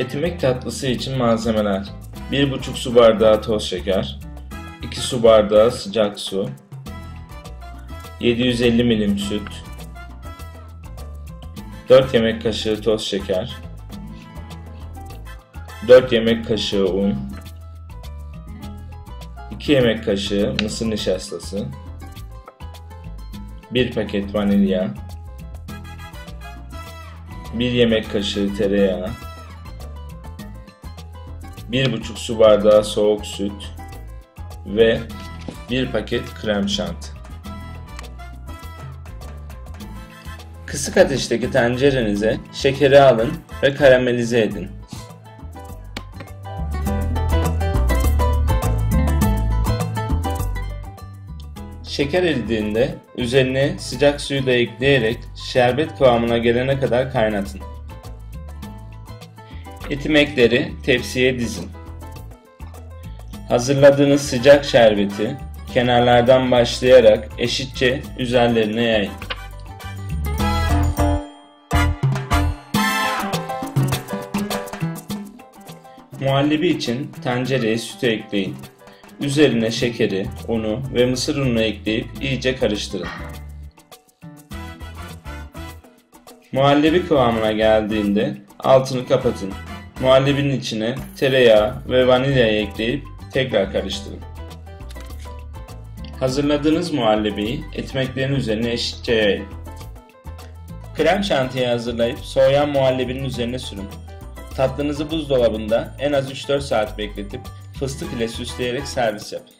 Etimek tatlısı için malzemeler. 1,5 su bardağı toz şeker 2 su bardağı sıcak su 750 milim süt 4 yemek kaşığı toz şeker 4 yemek kaşığı un 2 yemek kaşığı mısır nişastası 1 paket vanilya 1 yemek kaşığı tereyağı 1,5 su bardağı soğuk süt ve 1 paket krem şanti. Kısık ateşteki tencerenize şekeri alın ve karamelize edin. Şeker eridiğinde üzerine sıcak suyu da ekleyerek şerbet kıvamına gelene kadar kaynatın. Etimekleri tepsiye dizin. Hazırladığınız sıcak şerbeti kenarlardan başlayarak eşitçe üzerlerine yayın. Muhallebi için tencereye sütü ekleyin. Üzerine şekeri, unu ve mısır ununu ekleyip iyice karıştırın. Muhallebi kıvamına geldiğinde altını kapatın. Muhallebinin içine tereyağı ve vanilyayı ekleyip tekrar karıştırın. Hazırladığınız muhallebiyi ekmeklerin üzerine eşitçe yayın. Krem şantiyi hazırlayıp soğuyan muhallebinin üzerine sürün. Tatlınızı buzdolabında en az 3-4 saat bekletip fıstık ile süsleyerek servis yapın.